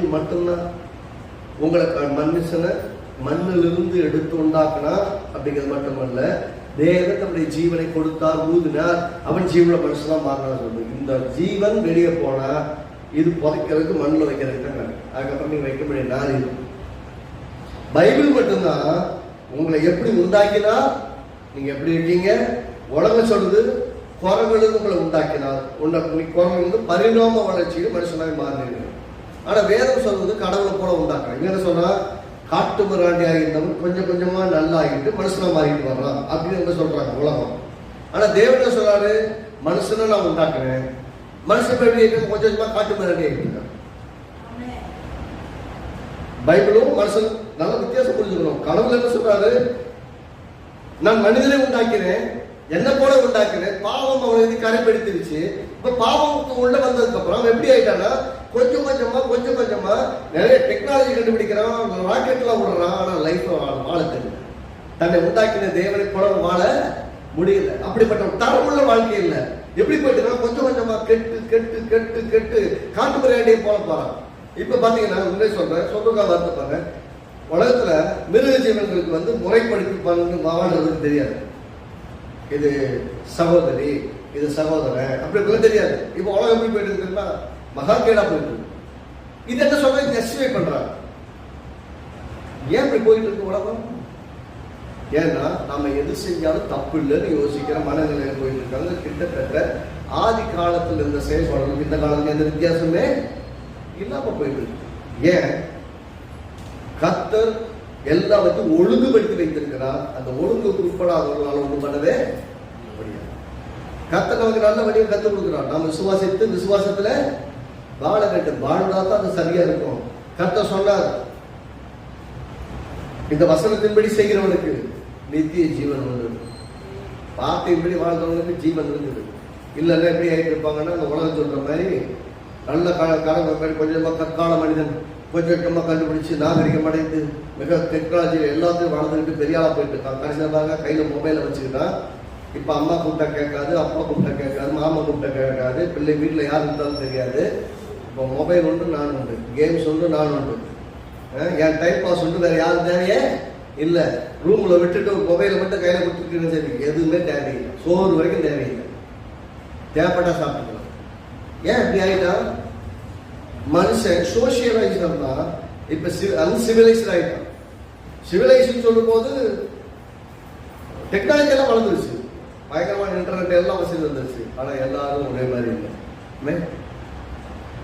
Bible மட்டும்தான் உங்களை மனுஷனை மண்ணிலிருந்து எடுத்து உண்டாக்குனா அப்படிங்கிறது மட்டுமல்ல தேவன் நம்முடைய ஜீவனை கொடுத்தார் ஊதினார் அவன் ஜீவன மனுஷனா மாறினா சொல்லு இந்த ஜீவன் வெளியே போனா இது புதைக்கிறதுக்கு மண்ணில் வைக்கிறதுக்கு தான் கணக்கு. அதுக்கப்புறம் நீங்க வைக்க முடியாது நாள் இது. பைபிள் மட்டும்தான் உங்களை எப்படி உண்டாக்கினா நீங்க எப்படி இருக்கீங்க? உடம்பு சொல்லுது குரங்குகள் உங்களை உண்டாக்கினார். உண்டாக்கி குரங்கு வந்து பரிணாம வளர்ச்சியில் மனுஷனாக மாறினீங்க ஆனால் வேதம் சொல்வது கடவுளை போல உண்டாக்குறேன் என்ன சொன்னா காட்டு மிராண்டி இருந்தவன் கொஞ்சம் கொஞ்சமா நல்லாகிட்டு மனுஷனா மாறிட்டு வர்றான் அப்படின்னு என்ன சொல்றாங்க உலகம். ஆனால் தேவன் சொல்கிறாரு சொல்றாரு? மனுஷனை நான் உண்டாக்குறேன். மனுஷன் எப்படி கொஞ்சம் கொஞ்சமா காட்டு மிராண்டி ஆகிட்டு பைபிளும் மனுஷன் நல்ல வித்தியாசம் புரிஞ்சுக்கணும். கடவுள் என்ன சொல்றாரு? நான் மனிதனை உண்டாக்கிறேன். என்ன போல உண்டாக்கினேன் பாவம் அவனுக்கு கரைப்படுத்திருச்சு இப்ப பாவம் உள்ள வந்ததுக்கு அப்புறம் அவன் எப்படி ஆயிட்டானா கொஞ்சம் கொஞ்சமா கொஞ்சம் கொஞ்சமா நிறைய டெக்னாலஜி கண்டுபிடிக்கிறான் ராக்கெட்லாம் விடுறான் ஆனா லைஃப் வாழ தெரியல. தன்னை உண்டாக்கின தேவனை போல வாழ முடியல. அப்படிப்பட்ட தரமுள்ள வாழ்க்கை இல்ல. எப்படி போயிட்டுனா கொஞ்சம் கொஞ்சமா கெட்டு கெட்டு கெட்டு கெட்டு காட்டு பிரியாண்டியை போல போறான். இப்ப பாத்தீங்கன்னா உண்மை சொல்றேன் சொல்றதுக்காக வருத்தப்பாங்க உலகத்துல மிருக ஜீவன்களுக்கு வந்து முறைப்படுத்தி பண்ணுன்னு வாழ்றதுன்னு தெரியாது. இது சகோதரி இது சகோதரன். அப்படி தெரியாது. இப்போ உலகம் எப்படி போயிட்டு இருக்குன்னா மகா கேடா போயிட்டு இருக்கு. இது என்ன சொல்ற? ஜஸ்டிஃபை பண்றாங்க ஏன் இப்படி போயிட்டு இருக்கு உலகம்? ஏன்னா நாம எது செஞ்சாலும் தப்பு இல்லைன்னு யோசிக்கிற மனநிலையில போயிட்டு இருக்காங்க. கிட்டத்தட்ட ஆதி காலத்துல இருந்த செயல்பாடுகளுக்கு இந்த காலத்துல எந்த வித்தியாசமே இல்லாம போயிட்டு இருக்கு. ஏன்? கத்தர் எல்லாவற்றையும் ஒழுங்குபடுத்தி வைத்திருக்கிறார். அந்த ஒழுங்குக்கு உட்படாதவர்களால் ஒன்றும் பண்ணவே முடியாது. கத்த நமக்கு நல்ல வழியை கற்றுக் கொடுக்கிறார். நாம் விசுவாசித்து விசுவாசத்துல வாழ வேண்டும். வாழ்ந்தா தான் அது சரியா இருக்கும். கத்த சொன்னார் இந்த வசனத்தின்படி செய்கிறவனுக்கு நித்திய ஜீவன் உண்டு. வார்த்தையின்படி வாழ்ந்தவனுக்கு ஜீவன் இருக்குது. இல்லைன்னா எப்படி ஆகிட்டு இருப்பாங்கன்னா அந்த உலகம் சொல்ற மாதிரி நல்ல கால காலம் மாதிரி கொஞ்சமா கற்கால மனிதன் கொஞ்சம் கொஞ்சமாக கண்டுபிடிச்சி நாகரிகம் அடைந்து மிக டெக்னாலஜியில் எல்லாத்தையும் வளர்ந்துக்கிட்டு பெரியாளாக போயிட்டு இருக்கான் கடினமாக கையில் மொபைலை வச்சுக்கிட்டான். இப்போ அம்மா கூப்பிட்டா கேட்காது அப்பா கூப்பிட்டா கேட்காது மாமா கூப்பிட்டா கேட்காது பிள்ளை வீட்டில் யார் இருந்தாலும் தெரியாது. இப்போ மொபைல் ஒன்று நான் உண்டு கேம்ஸ் ஒன்று நான் உண்டு என் டைம் பாஸ் உண்டு வேறு யாரும் தேவையே இல்லை. ரூமில் விட்டுட்டு மொபைலை மட்டும் கையில் கொடுத்துட்டு சரி எதுவுமே தேவையில்லை. சோறு வரைக்கும் தேவையில்லை. தேவைப்பட்டா சாப்பிட்டுக்கலாம். ஏன் இப்படி ஆகிட்டா மனுஷன் சோசியலைஸ் தான் இப்ப அன்சிவிலைஸ்ட் ஆயிட்டான். சிவிலைஸ்ட் சொல்லும் போது டெக்னாலஜி எல்லாம் வளர்ந்துருச்சு. பயங்கரமான இன்டர்நெட் எல்லாம் வசதி வந்துருச்சு. ஆனா எல்லாரும் ஒரே மாதிரி இல்லை.